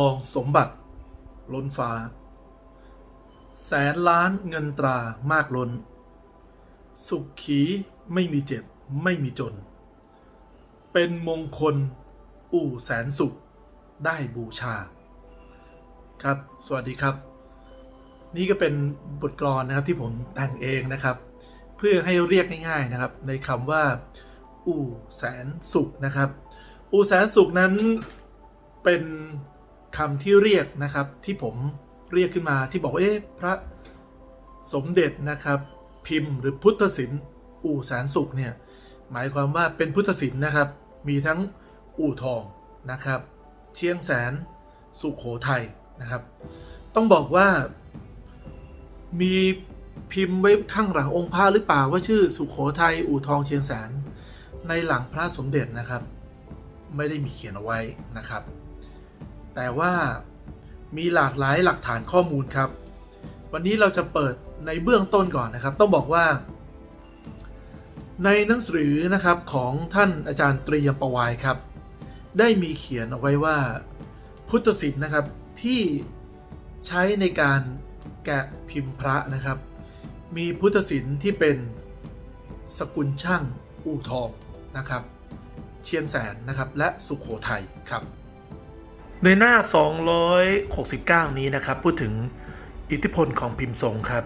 องสมบัติ ล้นฟ้า แสนล้านเงินตรามากล้น สุขขีไม่มีเจ็บไม่มีจน เป็นมงคล อู่แสนสุขได้บูชา ครับ สวัสดีครับ นี่ก็เป็นบทกลอนนะครับที่ผมแต่งเองนะครับ เพื่อให้เรียกง่ายๆนะครับ ในคำว่า อู่แสนสุขนะครับ อู่แสนสุขนั้นเป็น คำที่เรียกนะครับที่ผมเรียกขึ้นมาที่บอกเอ๊ะพระสมเด็จนะครับ พิมพ์หรือพุทธศิลป์อู่แสนสุขเนี่ยหมายความว่าเป็นพุทธศิลป์นะครับ มีทั้งอู่ทองนะครับ เชียงแสนสุขโขทัยนะครับ ต้องบอกว่ามีพิมพ์ไว้ข้างหลังองค์พระหรือเปล่าว่าชื่อสุขโขทัยอู่ทองเชียงแสนในหลังพระสมเด็จนะครับ ไม่ได้มีเขียนเอาไว้นะครับ แต่ว่ามีหลากหลายหลักฐานข้อมูลครับ วันนี้เราจะเปิดในเบื้องต้นก่อนนะครับ ต้องบอกว่า ในหนังสือนะครับของท่านอาจารย์ตรียมประวายครับ ได้มีเขียนเอาไว้ว่า พุทธศิลป์นะครับที่ใช้ในการแกะพิมพ์พระนะครับ มีพุทธศิลป์ที่เป็นสกุลช่างอู่ทองนะครับ เชียงแสนนะครับและสุขโขทัยครับ ในหน้า 269 นี้นะครับ พูดถึงอิทธิพลของพิมพ์ทรงครับ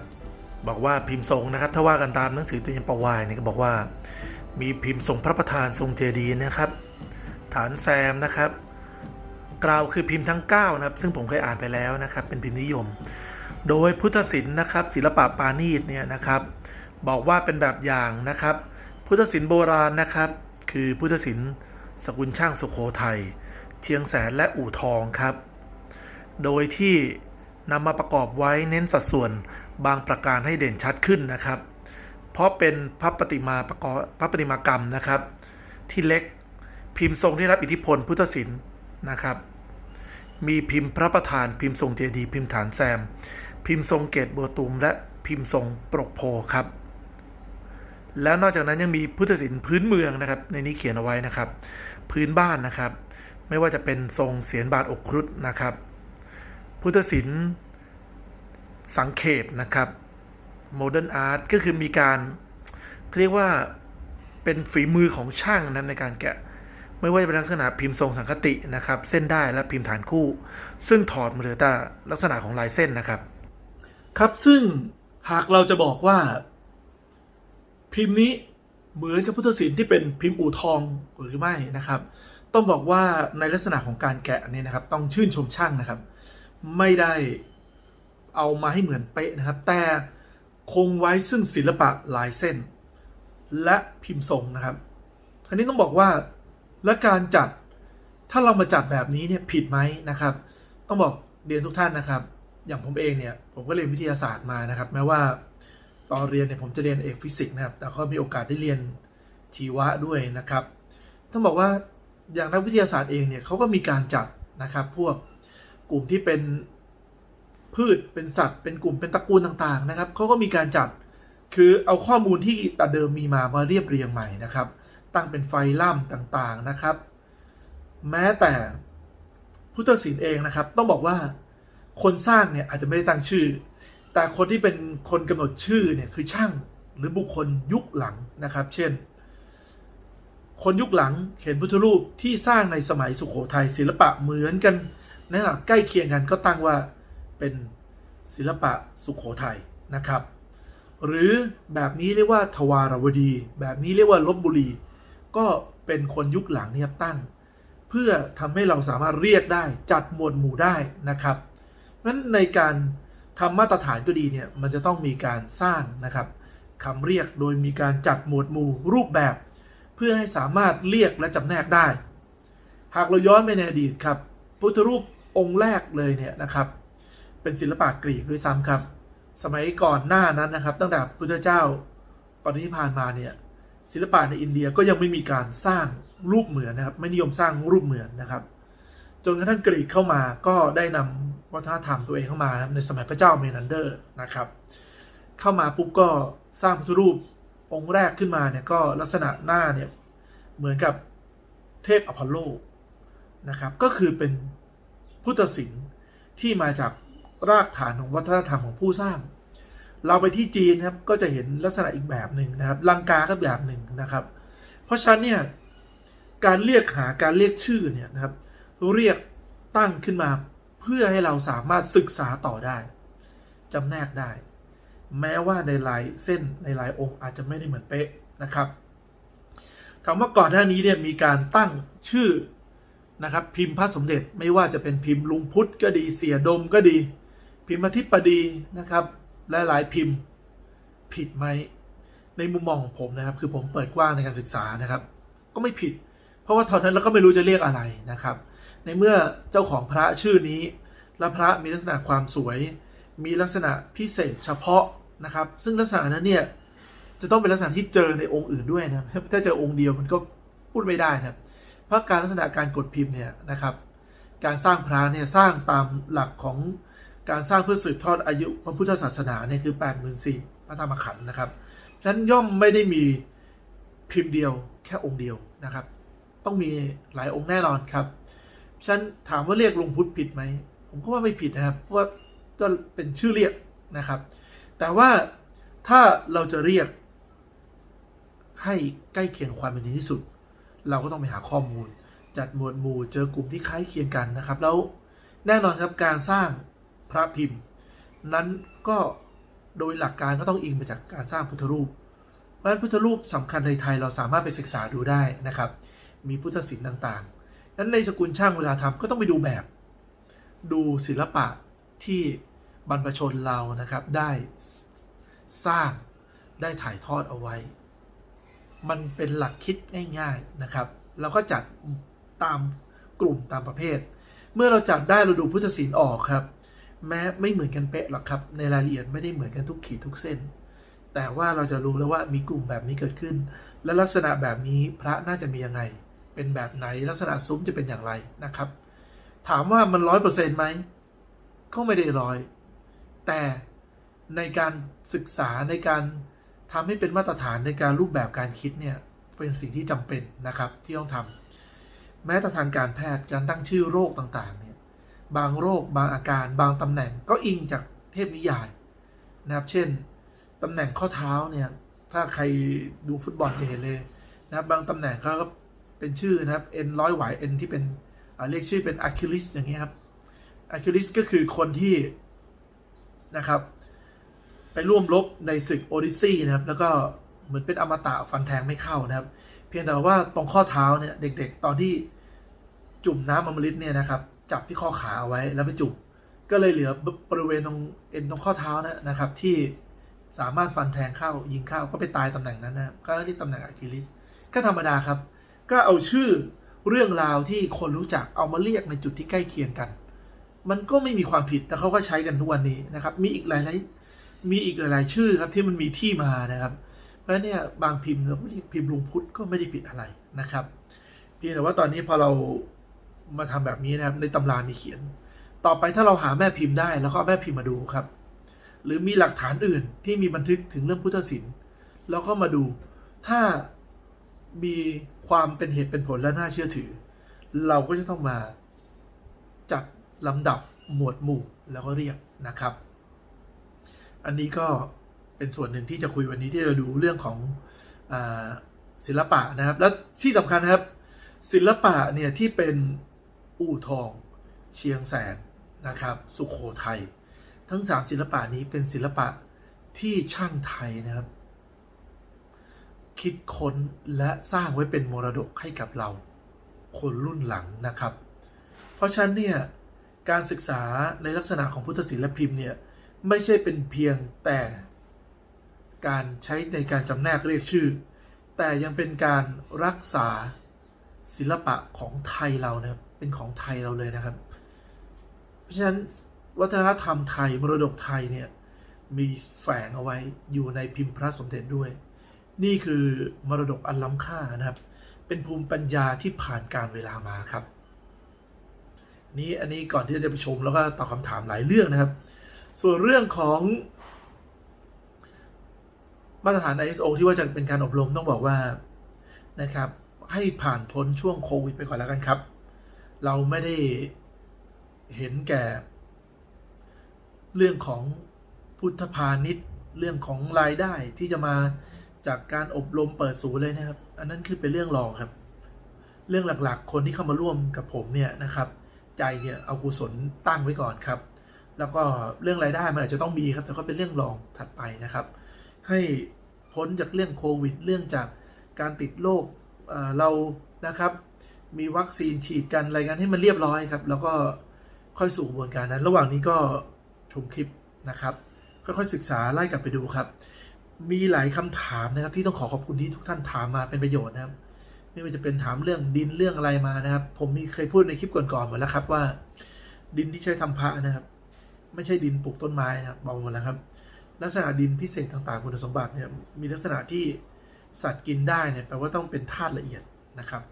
บอกว่าพิมพ์ทรงนะครับ ถ้าว่ากันตามหนังสือเตรียมประวายเนี่ยก็บอกว่า มีพิมพ์ทรงพระประธานทรงเจดีย์นะครับ ฐานแซมนะครับ กล่าวคือพิมพ์ทั้ง 9 นะครับ ซึ่งผมเคยอ่านไปแล้วนะครับ เป็นพิมพ์นิยม โดยพุทธศิลป์นะครับ ศิลปะปาณีตเนี่ยนะครับ บอกว่าเป็นแบบอย่างนะครับ พุทธศิลป์โบราณนะครับ คือพุทธศิลป์สกุลช่างสุขโขทัย เชียงแสนและอู่ทองครับ โดยที่นำมาประกอบไว้เน้นสัดส่วนบางประการให้เด่นชัดขึ้นนะครับ เพราะเป็นพระประติมาประกอบพระประติมากรรมนะครับ ที่เล็กพิมพ์ทรงที่รับอิทธิพลพุทธศิลป์นะครับ มีพิมพ์พระประธานพิมพ์ทรงเจดีย์พิมพ์ฐานแซม พิมพ์ทรงเกตบัวตูมและพิมพ์ทรงปรกโพครับ แล้วนอกจากนั้นยังมีพุทธศิลป์พื้นเมืองนะครับ ในนี้เขียนเอาไว้นะครับ พื้นบ้านนะครับ ไม่ว่าจะเป็นทรงเสียนบาทอกครุฑนะครับ พุทธศิลป์สังเขปนะครับโมเดิร์นอาร์ตก็คือมีการเรียกว่าเป็นฝีมือของช่างนะในการแกะ ไม่ว่าจะเป็นลักษณะพิมพ์ทรงสังคตินะครับ เส้นได้และพิมพ์ฐานคู่ ซึ่งถอดมาเหลือแต่ลักษณะของลายเส้นนะครับ ครับซึ่งหากเราจะบอกว่า พิมพ์นี้ เหมือนกับพุทธศิลป์ที่เป็นพิมพ์อู่ทองหรือไม่นะครับ ต้องบอกว่าในลักษณะของการแกะเนี่ยนะครับ ต้องชื่นชมช่างนะครับ ไม่ได้เอามาให้เหมือนเป๊ะนะครับ แต่คงไว้ซึ่งศิลปะลายเส้น และพิมพ์ทรงนะครับคราวนี้ต้องบอกว่าและการจัดถ้าเรามาจัดแบบนี้เนี่ยผิดไหมนะครับ ต้องบอกเรียนทุกท่านนะครับ อย่างผมเองเนี่ยผมก็เรียนวิทยาศาสตร์มานะครับ แม้ว่า ตอนเรียนเนี่ยผมจะเรียนเอกฟิสิกส์นะครับ แต่ก็มีโอกาสได้เรียนชีวะด้วยนะครับ ต้องบอกว่าอย่างนักวิทยาศาสตร์เองเนี่ยเขาก็มีการจัดนะครับพวกกลุ่มที่เป็นพืชเป็นสัตว์ เป็นกลุ่มเป็นตระกูลต่างๆนะครับเขาก็มีการจัดคือเอาข้อมูลที่แต่เดิมมีมามาเรียบเรียงใหม่นะครับ ตั้งเป็นไฟล่ำต่างๆนะครับ แม้แต่พุทธศิลป์เองนะครับ ต้องบอกว่าคนสร้างเนี่ยอาจจะไม่ได้ตั้งชื่อ แต่คนที่เป็นคนกำหนดชื่อเนี่ยคือช่างหรือบุคคลยุคหลังนะครับ เช่น คนยุคหลังเห็นพุทธรูปที่สร้างในสมัยสุขโขทัยศิลปะเหมือนกันนะครับใกล้เคียงกันก็ตั้งว่าเป็นศิลปะสุขโขทัยนะครับ หรือแบบนี้เรียกว่าทวารวดี แบบนี้เรียกว่าลบบุรี ก็เป็นคนยุคหลังเนี่ยตั้ง เพื่อทำให้เราสามารถเรียกได้จัดหมวดหมู่ได้นะครับนั้นในการ ทำมาตรฐานก็ดีเนี่ยมันจะต้องมีการสร้างนะครับคำเรียกโดยมีการจัดหมวดหมู่รูปแบบ เพื่อให้สามารถเรียกและจำแนกได้ หากเราย้อนไปในอดีตครับพุทธรูปองค์แรกเลยเนี่ยนะครับ เป็นศิลปะกรีกด้วยซ้ำครับ สมัยก่อนหน้านั้นนะครับ ตั้งแต่พุทธเจ้าปณิพานมาเนี่ยศิลปะในอินเดียก็ยังไม่มีการสร้างรูปเหมือนนะครับ ไม่นิยมสร้างรูปเหมือนนะครับ จนกระทั่งกรีกเข้ามาก็ได้นำ วัฒนธรรมตัวเองเข้ามาครับในสมัยพระเจ้าเมนันเดอร์นะครับ เข้ามาปุ๊บก็สร้างพุทธรูปองค์แรกขึ้นมาเนี่ยก็ลักษณะหน้าเนี่ยเหมือนกับเทพอพอลโลนะครับ ก็คือเป็นพุทธศิลป์ที่มาจากรากฐานของวัฒนธรรมของผู้สร้าง เราไปที่จีนครับก็จะเห็นลักษณะอีกแบบหนึ่งนะครับลังกาก็แบบหนึ่งนะครับ เพราะฉะนั้นเนี่ยการเรียกหาการเรียกชื่อเนี่ยนะครับเรียกตั้งขึ้นมา เพื่อให้เราสามารถศึกษาต่อได้จำแนกได้ แม้ว่าในลายเส้นในลายองค์อาจจะไม่ได้เหมือนเป๊ะนะครับถามว่าก่อนหน้านี้เนี่ยมีการตั้งชื่อนะครับพิมพ์พระสมเด็จไม่ว่าจะเป็นพิมพ์ลุงพุทธก็ดีเสียดมก็ดี พิมพ์อธิปดีนะครับและหลายพิมพ์ผิดไหมในมุมมองของผมนะครับ คือผมเปิดกว้างในการศึกษานะครับ ก็ไม่ผิด เพราะว่าตอนนั้นเราก็ไม่รู้จะเรียกอะไรนะครับ ในเมื่อเจ้าของพระชื่อนี้ และพระมีลักษณะความสวย มีลักษณะพิเศษเฉพาะนะครับ ซึ่งลักษณะนั้นเนี่ยจะต้องเป็นลักษณะที่เจอในองค์อื่นด้วยนะถ้าเจอองค์เดียวมันก็พูดไม่ได้นะครับเพราะการลักษณะการกดพิมพ์เนี่ยนะครับ การสร้างพระเนี่ยสร้างตามหลักของการสร้างเพื่อสืบทอดอายุพระพุทธศาสนาเนี่ยคือ 8 4 0 0 0พระธรรมขันธ์นะครับฉะนั้นย่อมไม่ได้มีพิมพ์เดียวแค่องค์เดียวนะครับ ต้องมีหลายองค์แน่นอนครับ ฉันถามว่าเรียกลวงพุทธผิดไหม ผมก็ว่าไม่ผิดนะครับ เพราะว่าก็เป็นชื่อเรียกนะครับ แต่ว่าถ้าเราจะเรียกให้ใกล้เคียงความเป็นจริงที่สุด เราก็ต้องไปหาข้อมูล จัดหมวดหมู่เจอกลุ่มที่คล้ายเคียงกันนะครับ แล้วแน่นอนครับการสร้างพระพิมพ์ นั้นก็โดยหลักการก็ต้องอิงมาจากการสร้างพุทธรูป เพราะฉะนั้นพุทธรูปสำคัญในไทยเราสามารถไปศึกษาดูได้นะครับ มีพุทธศิลป์ต่าง นั้นในสกุลช่างเวลาทำก็ต้องไปดูแบบ ดูศิลปะที่บรรพชนเรานะครับ ได้สร้างได้ถ่ายทอดเอาไว้ มันเป็นหลักคิดง่ายๆนะครับ เราก็จัดตามกลุ่มตามประเภท เมื่อเราจัดได้เราดูพุทธศิลป์ออกครับ แม้ไม่เหมือนกันเป๊ะหรอกครับ ในรายละเอียดไม่ได้เหมือนกันทุกขีดทุกเส้น แต่ว่าเราจะรู้แล้วว่ามีกลุ่มแบบนี้เกิดขึ้น และลักษณะแบบนี้พระน่าจะมียังไง เป็นแบบไหนลักษณะซุ้มจะเป็นอย่างไรนะครับ ถามว่ามันร้อยเปอร์เซ็นต์ไหมก็ไม่ได้ร้อย แต่ในการศึกษาในการทำให้เป็นมาตรฐานในการรูปแบบการคิดเนี่ยเป็นสิ่งที่จำเป็นนะครับที่ต้องทำแม้แต่ทางการแพทย์การตั้งชื่อโรคต่างๆเนี่ยบางโรคบางอาการบางตำแหน่งก็อิงจากเทพนิยายนะครับเช่นตำแหน่งข้อเท้าเนี่ยถ้าใครดูฟุตบอลจะเห็นเลยนะบบางตำแหน่งเขาก็ เป็นชื่อนะครับเอ็นร้อยหวายเอ็นที่เป็นเรียกชื่อเป็นอะคิลิสอย่างเงี้ยครับอะคิลิสก็คือคนที่นะครับ ไปร่วมรบในศึกโอดิซีนะครับ แล้วก็เหมือนเป็นอมตะฟันแทงไม่เข้านะครับ เพียงแต่ว่าตรงข้อเท้าเนี่ยเด็กๆ ตอนที่จุ่มน้ำอมฤตเนี่ยนะครับ จับที่ข้อขาเอาไว้แล้วไปจุ่มก็เลยเหลือบริเวณตรงเอ็นตรงข้อเท้านะนะครับ ที่สามารถฟันแทงเข้ายิงเข้าก็ไปตายตำแหน่งนั้นนะครับก็ที่ตำแหน่งอะคิลิสก็ธรรมดาครับ ก็เอาชื่อเรื่องราวที่คนรู้จักเอามาเรียกในจุดที่ใกล้เคียงกัน มันก็ไม่มีความผิดแต่เขาก็ใช้กันทุกวันนี้นะครับ มีอีกหลายๆมีอีกหลาย ๆ ชื่อครับที่มันมีที่มานะครับ เพราะเนี่ยบางพิมพ์เราเรียกพิมพ์ลุงพุทธก็ไม่ได้ผิดอะไรนะครับเพียงแต่ว่าตอนนี้พอเรามาทำแบบนี้นะครับในตำรามีเขียน ต่อไปถ้าเราหาแม่พิมพ์ได้แล้วก็เอาแม่พิมพ์มาดูครับ หรือมีหลักฐานอื่นที่มีบันทึกถึงเรื่องพุทธศิลป์แล้วก็มาดูถ้า มีความเป็นเหตุเป็นผลและน่าเชื่อถือ เราก็จะต้องมาจัดลำดับหมวดหมู่แล้วก็เรียกนะครับ อันนี้ก็เป็นส่วนหนึ่งที่จะคุยวันนี้ที่จะดูเรื่องของอศิลปะนะครับ และที่สำคัญนะครับ ศิลปะเนี่ยที่เป็นอู่ทองเชียงแสนนะครับ สุขโขทัยทั้งสามศิลปะนี้เป็นศิลปะที่ช่างไทยนะครับ คิดค้นและสร้างไว้เป็นมรดกให้กับเรา คนรุ่นหลังนะครับ เพราะฉะนั้นเนี่ยการศึกษาในลักษณะของพุทธศิลปิมพ์เนี่ยไม่ใช่เป็นเพียงแต่การใช้ในการจำแนกเรียกชื่อ แต่ยังเป็นการรักษาศิลปะของไทยเรานะครับเป็นของไทยเราเลยนะครับ เพราะฉะนั้นวัฒนธรรมไทยมรดกไทยเนี่ยมีแฝงเอาไว้อยู่ในพิมพ์พระสมเด็จด้วย นี่คือมรดกอันล้ำค่านะครับ เป็นภูมิปัญญาที่ผ่านการเวลามาครับ นี่อันนี้ก่อนที่จะไปชมแล้วก็ตอบคำถามหลายเรื่องนะครับ ส่วนเรื่องของมาตรฐาน ISO ที่ว่าจะเป็นการอบรมต้องบอกว่านะครับ ให้ผ่านพ้นช่วงโควิดไปก่อนแล้วกันครับ เราไม่ได้เห็นแก่ เรื่องของพุทธพาณิชย์ เรื่องของรายได้ที่จะมา จากการอบรมเปิดศูนย์เลยนะครับ อันนั้นคือเป็นเรื่องรองครับ เรื่องหลักๆ คนที่เข้ามาร่วมกับผมเนี่ยนะครับ ใจเนี่ยเอากุศลตั้งไว้ก่อนครับ แล้วก็เรื่องรายได้มันอาจจะต้องมีครับ แต่ก็เป็นเรื่องรองถัดไปนะครับ ให้พ้นจากเรื่องโควิด เรื่องจากการติดโรคเเรานะครับ มีวัคซีนฉีดกันอะไรกันให้มันเรียบร้อยครับ แล้วก็ค่อยสู่กระบวนการนั้น ระหว่างนี้ก็ชมคลิปนะครับ ค่อยๆศึกษาไล่กลับไปดูครับ มีหลายคำถามนะครับ ที่ต้องขอขอบคุณที่ทุกท่านถามมาเป็นประโยชน์นะครับ ไม่ว่าจะเป็นถามเรื่องดินเรื่องอะไรมานะครับ ผมมีเคยพูดในคลิปก่อนๆหมดแล้วครับว่า ดินที่ใช้ทำพระนะครับ ไม่ใช่ดินปลูกต้นไม้นะครับบอกหมดแล้วครับ ลักษณะดินพิเศษต่างๆ คุณสมบัติเนี่ยมีลักษณะที่สัตว์กินได้เนี่ยแปลว่าต้องเป็นธาตุละเอียดนะครับ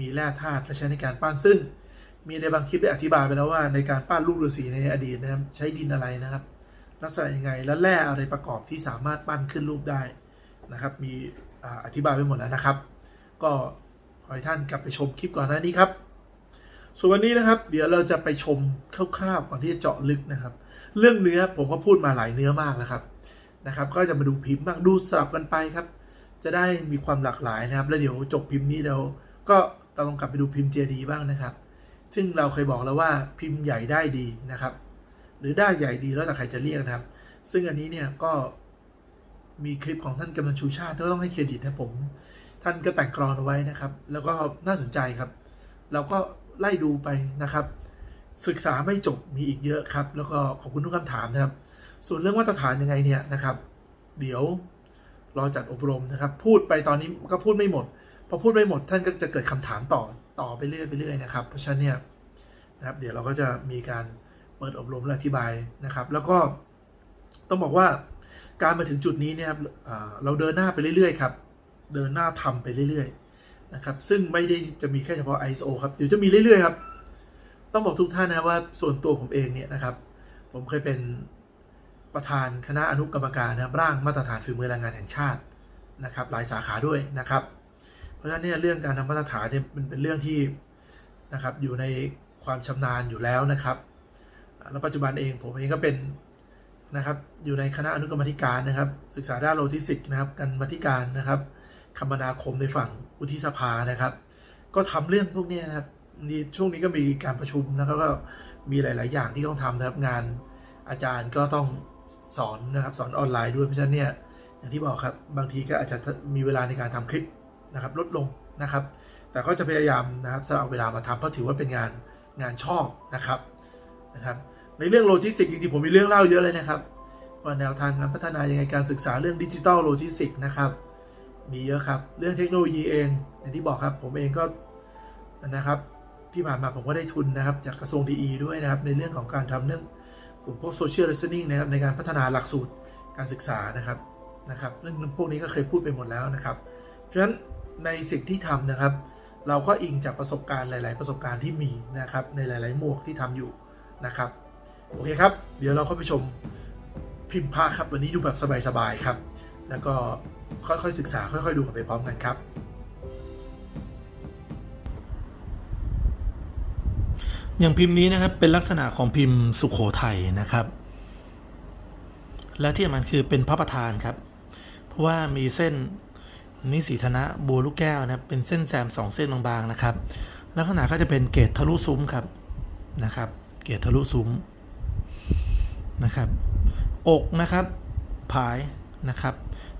มีแร่ธาตุและใช้ในการปั้นซึ่ง มีในบางคลิปได้อธิบายไปแล้วว่าในการปั้นรูปฤาษีในอดีตนะครับ ใช้ดินอะไรนะครับ ลักษณะยังไง และแร่อะไรประกอบที่สามารถปั้นขึ้นรูปได้นะครับ มีอธิบายไว้หมดแล้วนะครับ ก็ขอให้ท่านกลับไปชมคลิปก่อนหน้านี้ครับ ส่วนวันนี้นะครับ เดี๋ยวเราจะไปชมคร่าวๆก่อนที่จะเจาะลึกนะครับ เรื่องเนื้อผมก็พูดมาหลายเนื้อมากนะครับนะครับ ก็จะมาดูพิมพ์บ้างดูสลับกันไปครับ จะได้มีความหลากหลายนะครับ แล้วเดี๋ยวจบพิมพ์นี้เราก็เราลองกลับไปดูพิมพ์เจดีบ้างนะครับ ซึ่งเราเคยบอกแล้วว่าพิมพ์ใหญ่ได้ดีนะครับ หรือได้ใหญ่ดีแล้วแต่ใครจะเรียกนะครับ ซึ่งอันนี้เนี่ยก็มีคลิปของท่านกำนันชูชาติก็ต้องให้เครดิตนะผม ท่านก็แต่งกรอนเอาไว้นะครับ แล้วก็น่าสนใจครับ เราก็ไล่ดูไปนะครับ ศึกษาไม่จบมีอีกเยอะครับ แล้วก็ขอบคุณทุกคำถามนะครับ ส่วนเรื่องมาตรฐานยังไงเนี่ยนะครับ เดี๋ยวรอจัดอบรมนะครับ พูดไปตอนนี้ก็พูดไม่หมดพอพูดไม่หมดท่านก็จะเกิดคำถามต่อต่อไปเรื่อยไปเรื่อยนะครับ เพราะฉะนั้นเนี่ยนะครับ เดี๋ยวเราก็จะมีการ เปิดอบรมและอธิบายนะครับ แล้วก็ต้องบอกว่าการมาถึงจุดนี้เนี่ยครับเราเดินหน้าไปเรื่อยๆครับ เดินหน้าทำไปเรื่อยๆนะครับ ซึ่งไม่ได้จะมีแค่เฉพาะ ISO ครับ เดี๋ยวจะมีเรื่อยๆครับ ต้องบอกทุกท่านนะว่าส่วนตัวผมเองเนี่ยนะครับ ผมเคยเป็นประธานคณะอนุกรรมการนะร่างมาตรฐานฝีมือแรงงานแห่งชาตินะครับ หลายสาขาด้วยนะครับ เพราะฉะนั้นเนี่ยเรื่องการทำมาตรฐานเนี่ยมันเป็นเรื่องที่นะครับอยู่ในความชำนาญอยู่แล้วนะครับ แล้วปัจจุบันเองผมเองก็เป็นนะครับอยู่ในคณะอนุกรรมธิการนะครับ ศึกษาด้านโลจิสติกส์นะครับกันมธิการนะครับคมนาคมในฝั่งอุทิสภานะครับ ก็ทำเรื่องพวกนี้นะครับนี่ช่วงนี้ก็มีการประชุมนะครับก็มีหลาย ๆ อย่างที่ต้องทำนะครับงานอาจารย์ก็ต้องสอนนะครับสอนออนไลน์ด้วยเพราะฉะนั้นเนี่ยอย่างที่บอกครับบางทีก็อาจจะมีเวลาในการทำคลิปนะครับลดลงนะครับ แต่ก็จะพยายามนะครับสละเวลามาทำเพราะถือว่าเป็นงานงานชอบนะครับนะครับ ในเรื่องโลจิสติกส์จริงๆผมมีเรื่องเล่าเยอะเลยนะครับว่าแนวทางการพัฒนายังไงการศึกษาเรื่องดิจิทัลโลจิสติกส์นะครับ มีเยอะครับ เรื่องเทคโนโลยีเองอย่างที่บอกครับผมเองก็นะครับที่ผ่านมาผมก็ได้ทุนนะครับ จากกระทรวงดีด้วยนะครับ ในเรื่องของการทำเรื่องกลุ่มพวกโซเชียล i ิ t นิ่งนะครับในการพัฒนาหลักสูตรการศึกษานะครับนะครับเรื่องพวกนี้ก็เคยพูดไปหมดแล้วนะครับเพราะฉะนั้นในสิ่งที่ทำนะครับ เราก็อิงจากประสบการณ์หลาย ๆ ประสบการณ์ที่มีนะครับในหลาย ๆ หมวกที่ทำอยู่นะครับ โอเคครับ เดี๋ยวเราเข้าไปชมพิมพ์พระครับ วันนี้ดูแบบสบายๆครับ แล้วก็ค่อยๆศึกษาค่อยๆดูกันไปพร้อมกันครับอย่างพิมพ์นี้นะครับเป็นลักษณะของพิมพ์สุขโขทัยนะครับ และที่สำคัญคือเป็นพระประธานครับ เพราะว่ามีเส้นนิสีธนะบัวลูกแก้วนะเป็นเส้นแซมสองเส้นบางๆนะครับ ลักษณะก็จะเป็นเกตทะลุซุ้มครับนะครับ เกตทะลุซุ้ม นะครับอกนะครับผายนะครับ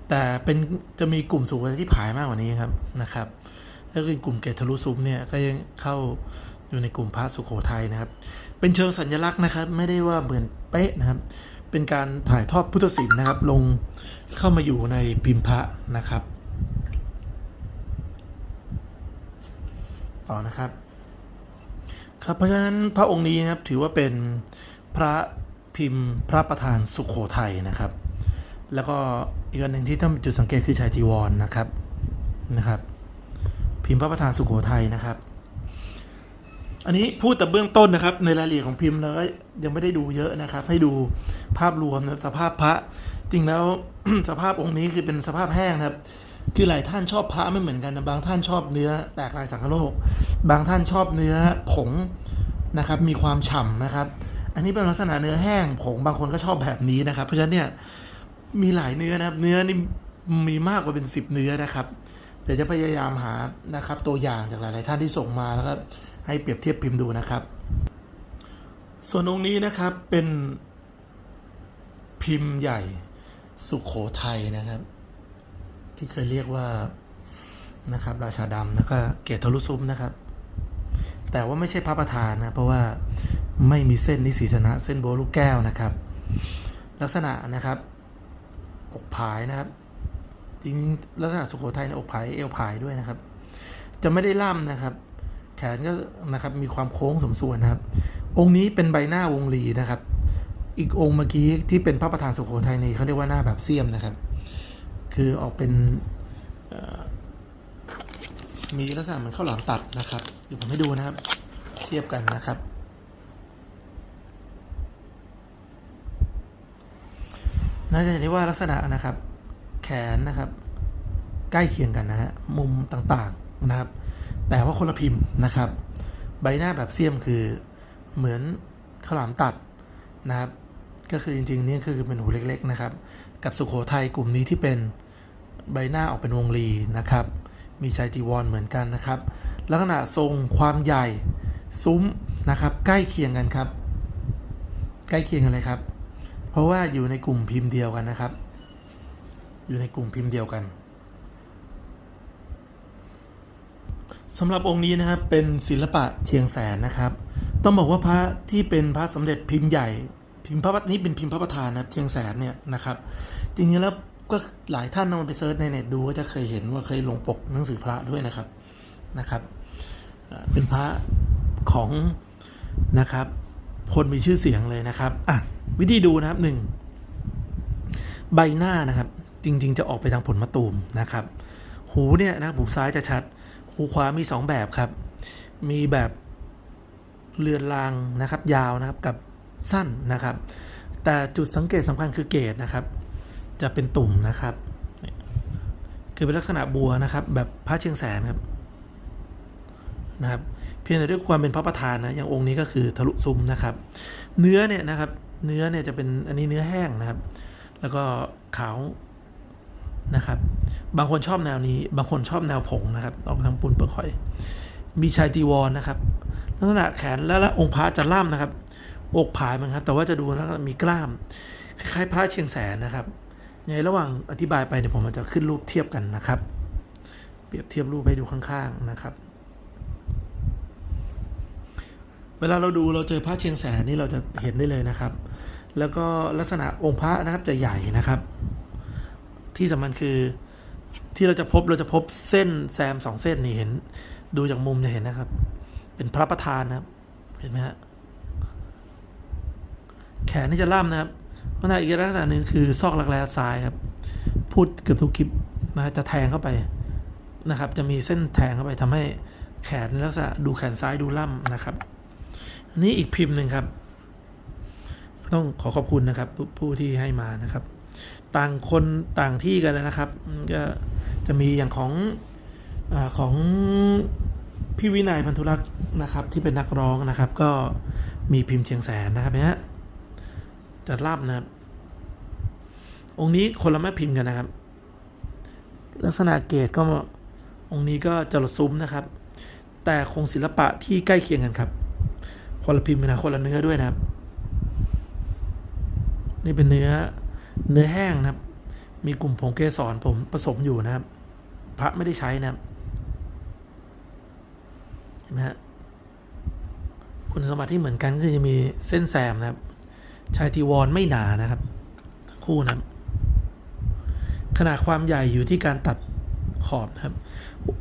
แต่เป็นจะมีกลุ่มสูงที่ผายมากกว่านี้ครับนะครับแล้วก็กลุ่มเกตทะลุซุ้มเนี่ยก็ยังเข้าอยู่ในกลุ่มพระสุโขทัยนะครับ เป็นเชิงสัญลักษณ์นะครับ ไม่ได้ว่าเหมือนเป๊ะนะครับ เป็นการถ่ายทอดพุทธศิลป์นะครับ ลงเข้ามาอยู่ในพิมพ์พระนะครับ ต่อนะครับ ครับเพราะฉะนั้นพระองค์นี้นะครับถือว่าเป็นพระ พิมพ์พระประธานสุขโขทัยนะครับ แล้วก็อีกอันหนึ่งที่ต้องจุดสังเกตคือชายจีวรนนะครับนะครับ พิมพ์พระประธานสุขโขทัยนะครับ อันนี้พูดแต่เบื้องต้นนะครับ ในรายละเอียดของพิมพ์เราก็ยังไม่ได้ดูเยอะนะครับ ให้ดูภาพรวมนะสภาพพระจริงแล้วสภาพองค์นี้คือเป็นสภาพแห้งนะครับคือหลายท่านชอบพระไม่เหมือนกันนะบางท่านชอบเนื้อแตกลายสังคโลก บางท่านชอบเนื้อผงนะครับ มีความฉ่ำนะครับ อันนี้เป็นลักษณะเนื้อแห้งผงบางคนก็ชอบแบบนี้นะครับ เพราะฉะนั้นเนี่ยมีหลายเนื้อนะครับ เนื้อนี่มีมากกว่าเป็นสิบเนื้อนะครับเดี๋ยวจะพยายามหานะครับ ตัวอย่างจากหลาย ๆ ท่านที่ส่งมาแล้วก็ให้เปรียบเทียบพิมพ์ดูนะครับ ส่วนองค์นี้นะครับเป็นพิมพ์ใหญ่สุขโขทัยนะครับ ที่เคยเรียกว่านะครับ ราชาดำแล้วก็เกตทะลุซุ้มนะครับ แต่ว่าไม่ใช่พระประธานนะเพราะว่า ไม่มีเส้นนิสีชนะ เส้นโบลูกแก้วนะครับ ลักษณะนะครับอกผายนะครับจริงๆลักษณะสุโขทัยในอกผายเอวผายด้วยนะครับ จะไม่ได้ล่ำนะครับ แขนก็นะครับมีความโค้งสมส่วนนะครับ องค์นี้เป็นใบหน้าวงลีนะครับ อีกองค์เมื่อกี้ที่เป็นพระประธานสุโขทัยนี่เขาเรียกว่าหน้าแบบเสียมนะครับ คือออกเป็นมีลักษณะเหมือนข้าวหลามตัดนะครับเดี๋ยวผมให้ดูนะครับ เทียบกันนะครับ น่าจะเห็นได้ว่าลักษณะนะครับ แขนนะครับ ใกล้เคียงกันนะฮะมุมต่างๆนะครับ แต่ว่าคนละพิมพ์นะครับ ใบหน้าแบบเสียมคือเหมือนข้าวหลามตัดนะครับ ก็คือจริงๆนี่คือเป็นหูเล็กๆนะครับ กับสุโขทัยกลุ่มนี้ที่เป็นใบหน้าออกเป็นวงรีนะครับ มีชายจีวรเหมือนกันนะครับ ลักษณะทรงความใหญ่ซุ้มนะครับ ใกล้เคียงกันครับ ใกล้เคียงกันเลยครับ ราะว่าอยู่ในกลุ่มพิมพ์เดียวกันนะครับ อยู่ในกลุ่มพิมพ์เดียวกันสำหรับองค์นี้นะครับเป็นศิลปะเชียงแสนนะครับ ต้องบอกว่าพระที่เป็นพระสมเด็จพิมพ์ใหญ่ พิมพ์พระประนี้เป็นพิมพ์พระประธานนะครับเชียงแสนเนี่ยนะครับจริงๆแล้วก็หลายท่านเอาไปเซิร์ชในเน็ตดูก็จะเคยเห็นว่าเคยลงปกหนังสือพระด้วยนะครับนะครับเอ่อเป็นพระของนะครับคนมีชื่อเสียงเลยนะครับอะ วิธีดูนะครับหนึ่งใบหน้านะครับ จริง ๆ จะออกไปทางผลมะตูมนะครับ หูเนี่ยนะครับหูซ้ายจะชัด หูขวามีสองแบบครับ มีแบบเลือนลางนะครับ ยาวนะครับกับสั้นนะครับ แต่จุดสังเกตสำคัญคือเกตนะครับ จะเป็นตุ่มนะครับ คือเป็นลักษณะบัวนะครับ แบบพระเชียงแสนครับนะครับเพียงแต่ด้วยความเป็นพระประธานนะอย่างองค์นี้ก็คือทะลุซุ้มนะครับ เนื้อเนี่ยนะครับ เนื้อเนี่ยจะเป็นอันนี้เนื้อแห้งนะครับ แล้วก็ขาวนะครับ บางคนชอบแนวนี้ บางคนชอบแนวผงนะครับออกทางปูนเปลือกหอย มีชายจีวรนนะครับลักษณะแขนและและองค์พระจะล่ำนะครับ อกผายมันครับ แต่ว่าจะดูแล้วมีกล้าม คล้ายๆพระเชียงแสนนะครับ ในระหว่างอธิบายไปเนี่ยผมจะขึ้นรูปเทียบกันนะครับ เปรียบเทียบรูปให้ดูข้างๆนะครับ เวลาเราดูเราเจอพระเชียงแสนนี่เราจะเห็นได้เลยนะครับ แล้วก็ลักษณะองค์พระนะครับจะใหญ่นะครับ ที่สำคัญคือที่เราจะพบเราจะพบเส้นแซมสองเส้นนี่เห็น ดูจากมุมจะเห็นนะครับ เป็นพระประธานนะครับ เห็นไหมฮะแขนนี่จะล่ำนะครับลักษณะอีกลักษณะหนึ่งคือซอกรักแร้ซ้ายครับ พูดเกือบทุกคลิปนะฮะจะแทงเข้าไปนะครับ จะมีเส้นแทงเข้าไปทำให้แขนลักษณะดูแขนซ้ายดูล่ำนะครับ นนี้อีกพิมพ์หนึ่งครับ ต้องขอขอบคุณนะครับผู้ที่ให้มานะครับ ต่างคนต่างที่กันนะครับก็จะมีอย่างของอของพี่วินัยพันธุรักษ์นะครับ ที่เป็นนักร้องนะครับ ก็มีพิมพ์เชียงแสนนะครับเนี่ยจะล่ำนะครับ องค์นี้คนละแม่พิมพ์กันนะครับ ลักษณะเกตก็องค์นี้ก็จรดซุ้มนะครับ แต่คงศิลปะที่ใกล้เคียงกันครับ คนละพิมพ์นะคนละเนื้อด้วยนะครับ นี่เป็นเนื้อเนื้อแห้งนะครับ มีกลุ่มผงเกสรผมผสมอยู่นะครับ พระไม่ได้ใช้นะครับเห็นไหมฮะคุณสมบัติที่เหมือนกันก็คือจะมีเส้นแซมนะครับ ชายจีวรไม่หนานะครับทั้งคู่นะครับ ขนาดความใหญ่อยู่ที่การตัดขอบนะครับ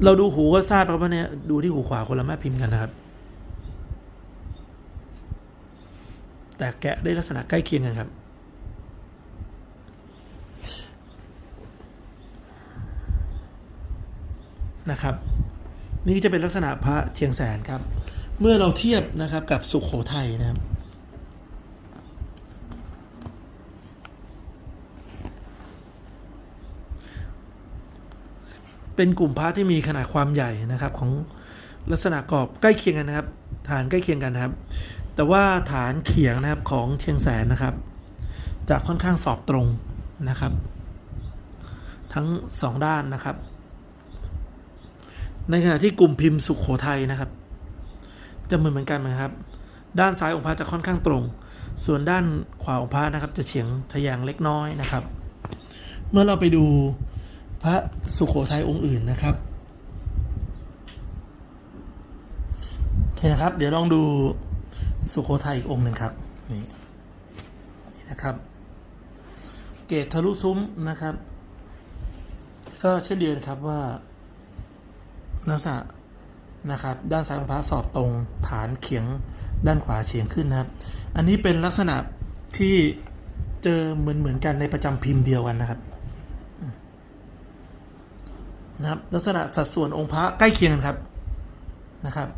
เราดูหูก็ทราบครับว่าเนี่ยดูที่หูขวาคนละแม่พิมพ์กันนะครับ แต่แกะได้ลักษณะใกล้เคียงกันครับ นะครับ นี่จะเป็นลักษณะพระเชียงแสนครับ เมื่อเราเทียบนะครับกับสุขโขทัยนะครับเป็นกลุ่มพระที่มีขนาดความใหญ่นะครับ ของลักษณะกรอบใกล้เคียงกันนะครับ ฐานใกล้เคียงกันนะครับ แต่ว่าฐานเขียงนะครับของเชียงแสนนะครับ จะค่อนข้างสอบตรงนะครับ ทั้งสองด้านนะครับ ในขณะที่กลุ่มพิมพ์สุขโขทัยนะครับ จะเหมือนเหมือนกันนะครับ ด้านซ้ายองค์พระจะค่อนข้างตรง ส่วนด้านขวาองค์พระนะครับ จะเฉียงทะแยงเล็กน้อยนะครับ เมื่อเราไปดูพระสุขโขทัยองค์อื่นนะครับโอเคนะครับ เดี๋ยวลองดู สุโขทัยอีกองค์หนึ่งครับนี่นี่นะครับ เกตทะลุซุ้มนะครับ ก็เช่นเดียวกันครับว่าลักษณะนะครับ ด้านซ้ายของพระสอบตรงฐานเขียงด้านขวาเฉียงขึ้นนะครับ อันนี้เป็นลักษณะที่เจอเหมือนเหมือนกันในประจำพิมพ์เดียวกันนะครับนะครับลักษณะสัดส่วนองค์พระใกล้เคียงกันครับนะครับ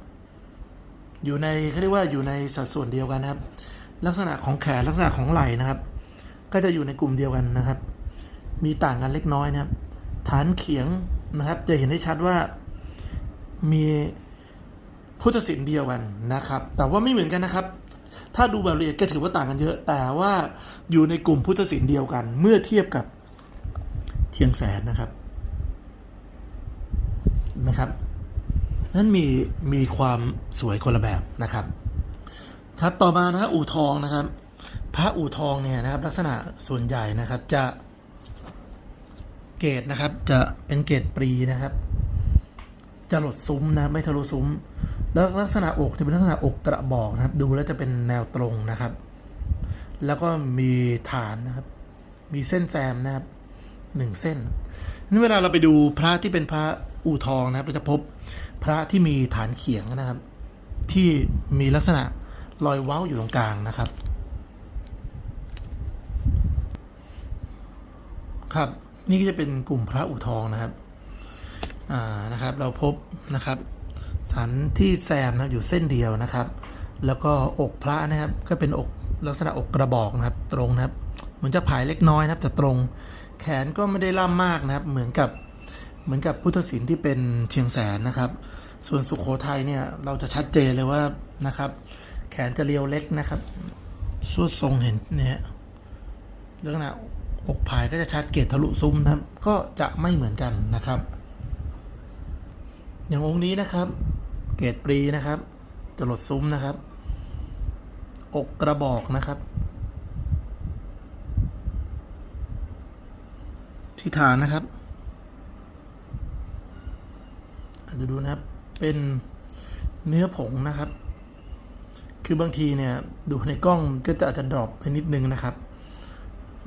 อยู่ในเขาเรียกว่าอยู่ในสัดส่วนเดียวกันนะครับ ลักษณะของแขนลักษณะของไหล่นะครับ ก็จะอยู่ในกลุ่มเดียวกันนะครับ มีต่างกันเล็กน้อยนะครับ ฐานเขียงนะครับ จะเห็นได้ชัดว่ามีพุทธศิลป์เดียวกันนะครับ แต่ว่าไม่เหมือนกันนะครับ ถ้าดูแบบละเอียดก็ถือว่าต่างกันเยอะ แต่ว่าอยู่ในกลุ่มพุทธศิลป์เดียวกัน เมื่อเทียบกับเชียงแสนนะครับนะครับ นั้นมีมีความสวยคนละแบบนะครับ ครับต่อมานะฮะอู่ทองนะครับ พระอู่ทองเนี่ยนะครับ ลักษณะส่วนใหญ่นะครับจะเกตนะครับ จะเป็นเกตปรีนะครับ จะหลดซุ้มนะไม่ทะลุซุ้ม แล้วลักษณะอกจะเป็นลักษณะอกกระบอกนะครับ ดูแล้วจะเป็นแนวตรงนะครับ แล้วก็มีฐานนะครับ มีเส้นแซมนะครับหนึ่งเส้นนี่เวลาเราไปดูพระที่เป็นพระ อู่ทองนะครับเราจะพบพระที่มีฐานเขียงนะครับ ที่มีลักษณะรอยเว้าอยู่ตรงกลางนะครับ ครับ นี่ก็จะเป็นกลุ่มพระอู่ทองนะครับอ่านะครับ เราพบนะครับสันที่แซมนะอยู่เส้นเดียวนะครับ แล้วก็อกพระนะครับ ก็เป็นอกลักษณะอกกระบอกนะครับ ตรงนะครับ เหมือนจะผายเล็กน้อยนะครับ แต่ตรงแขนก็ไม่ได้ล่ำมากนะครับ เหมือนกับ เหมือนกับพุทธศิลป์ที่เป็นเชียงแสนนะครับ ส่วนสุโขทัยเนี่ยเราจะชัดเจนเลยว่านะครับ แขนจะเรียวเล็กนะครับสวดทรงเห็นเนี่ยลักษณะอกผายก็จะชัดเกตทะลุซุ้มนะครับ ก็จะไม่เหมือนกันนะครับ อย่างองค์นี้นะครับ เกตปรีนะครับจะลดซุ้มนะครับ อกกระบอกนะครับ ที่ฐานนะครับอะ ดูดูนะครับ เป็นเนื้อผงนะครับ คือบางทีเนี่ย ดูในกล้องก็จะอาจจะดรอปไปนิดนึงนะครับ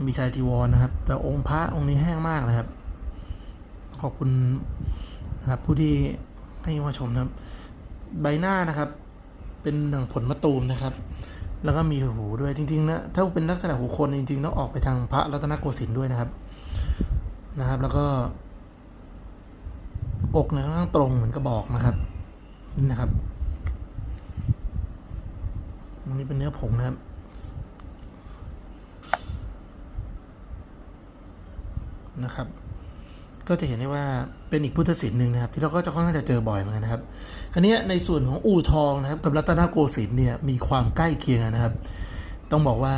มีชายจีวรนะครับ แต่องค์พระองค์นี้แห้งมากนะครับ ขอบคุณนะครับ ผู้ที่ให้มาชมนะครับ ใบหน้านะครับ เป็นหนังผลมะตูมนะครับ แล้วก็มีหูด้วยจริงๆนะถ้าเป็นลักษณะหูคนจริงๆต้องออกไปทางพระรัตนโกสินทร์ด้วยนะครับนะครับ แล้วก็ อกเนี่ยค่อนข้างตรงเหมือนกระบอกนะครับนี่นะครับตรงนี้เป็นเนื้อผงนะครับนะครับ ก็จะเห็นได้ว่าเป็นอีกพุทธศิลป์หนึ่งนะครับ ที่เราก็จะค่อนข้างจะเจอบ่อยเหมือนกันนะครับ คราวนี้ในส่วนของอู่ทองนะครับ กับรัตนโกสินทร์เนี่ยมีความใกล้เคียงนะครับ ต้องบอกว่า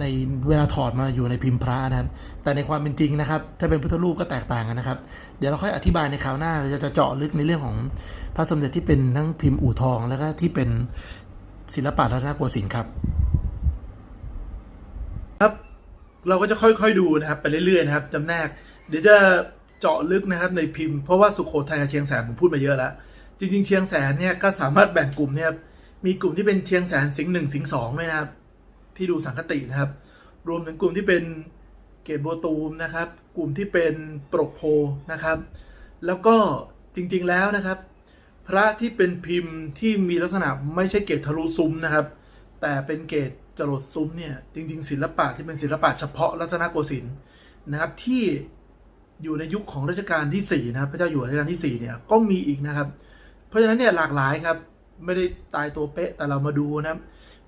ในเวลาถอดมาอยู่ในพิมพ์พระนะครับ แต่ในความเป็นจริงนะครับ ถ้าเป็นพุทธรูปก็แตกต่างกันนะครับ เดี๋ยวเราค่อยอธิบายในคราวหน้าเราจะเจาะลึกในเรื่องของพระสมเด็จที่เป็นทั้งพิมพ์อู่ทอง แล้วก็ที่เป็นศิลปะรัตนโกสินทร์ครับ ครับเราก็จะค่อยๆดูนะครับไปเรื่อยๆนะครับจำแนก เดี๋ยวจะเจาะลึกนะครับในพิมพ์เพราะว่าสุโขทัยกับเชียงแสนผมพูดมาเยอะแล้วจริงๆ เชียงแสนเนี่ยก็สามารถแบ่งกลุ่มเนี่ยครับมีกลุ่มที่เป็นเชียงแสนสิงห์หนึ่งสิงห์สองด้วยนะครับ ที่ดูสังคตินะครับ รวมถึงกลุ่มที่เป็นเกตโบตูมนะครับ กลุ่มที่เป็นปรกโพนะครับ แล้วก็จริงๆแล้วนะครับ พระที่เป็นพิมพ์ที่มีลักษณะไม่ใช่เกตทะลุซุ้มนะครับ แต่เป็นเกตจรดซุ้มเนี่ยจริง ๆ ศิลปะที่เป็นศิลปะเฉพาะรัตนโกสินทร์นะครับที่อยู่ในยุคของรัชกาลที่สี่นะครับพระเจ้าอยู่หัวรัชกาลที่สี่เนี่ยก็มีอีกนะครับ เพราะฉะนั้นเนี่ยหลากหลายครับไม่ได้ตายตัวเป๊ะแต่เรามาดูนะครับ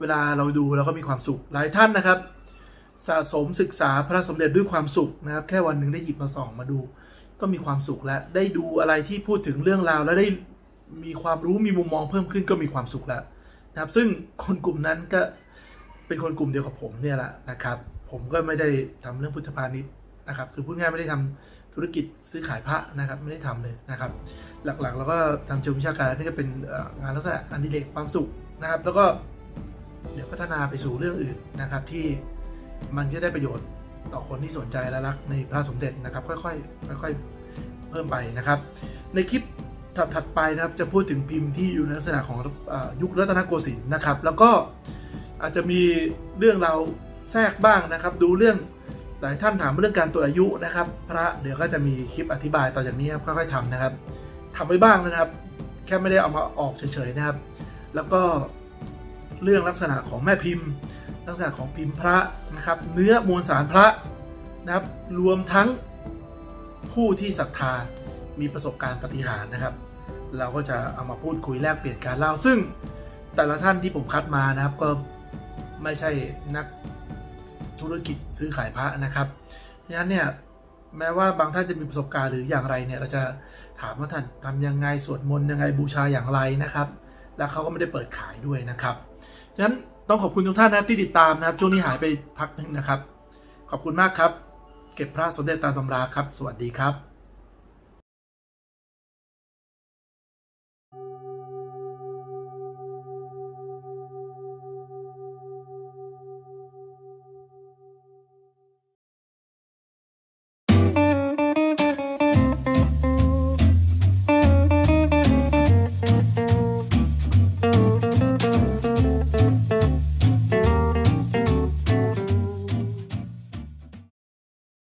วลาเราดูเราก็มีความสุขหลายท่านนะครับ สะสมศึกษาพระสมเด็จด้วยความสุขนะครับ แค่วันหนึ่งได้หยิบมาส่องมาดู ก็มีความสุขแล้วได้ดูอะไรที่พูดถึงเรื่องราว แล้วได้มีความรู้มีมุมมองเพิ่มขึ้นก็มีความสุขแล้วนะครับ ซึ่งคนกลุ่มนั้นก็เป็นคนกลุ่มเดียวกับผมเนี่ยแหละนะครับ ผมก็ไม่ได้ทำเรื่องพุทธพาณิชย์นะครับ คือพูดง่ายไม่ได้ทำธุรกิจซื้อขายพระนะครับไม่ได้ทำเลยนะครับ หลักๆเราก็ทำเชิงวิชาการนี่ก็เป็นงานลักษณะอันดิเรกความสุขนะครับ แล้วก็ เดี๋ยวพัฒนาไปสู่เรื่องอื่นนะครับ ที่มันจะได้ประโยชน์ต่อคนที่สนใจและรักในพระสมเด็จนะครับ ค่อยๆค่อยๆเพิ่มไปนะครับ ในคลิปถัดๆไปนะครับจะพูดถึงพิมพ์ที่อยู่ในลักษณะของอยุครัตนโกสินทร์นะครับ แล้วก็อาจจะมีเรื่องเราแทรกบ้างนะครับ ดูเรื่องหลายท่านถามเรื่องการตรวจอายุนะครับ พระเดี๋ยวก็จะมีคลิปอธิบายต่อจากนี้ครับค่อยๆทำนะครับทำไว้บ้างนะครับ แค่ไม่ได้เอามาออกเฉยๆนะครับ แล้วก็ เรื่องลักษณะของแม่พิมพ์ ลักษณะของพิมพ์พระนะครับ เนื้อมวลสารพระนะครับ รวมทั้งผู้ที่ศรัทธามีประสบการณ์ปฏิหารนะครับ เราก็จะเอามาพูดคุยแลกเปลี่ยนการเล่าซึ่ง แต่ละท่านที่ผมคัดมานะครับก็ไม่ใช่นักธุรกิจซื้อขายพระนะครับเพราะฉะนั้นเนี่ยแม้ว่าบางท่านจะมีประสบการณ์หรืออย่างไรเนี่ยเราจะถามว่าท่านทำยังไงสวดมนต์ยังไงบูชาอย่างไรนะครับ แล้วเขาก็ไม่ได้เปิดขายด้วยนะครับ ฉะนั้นต้องขอบคุณทุกท่านนะที่ติดตามนะครับ ช่วงนี้หายไปพักหนึ่งนะครับ ขอบคุณมากครับ เก็บพระสมเด็จตามตำราครับ สวัสดีครับ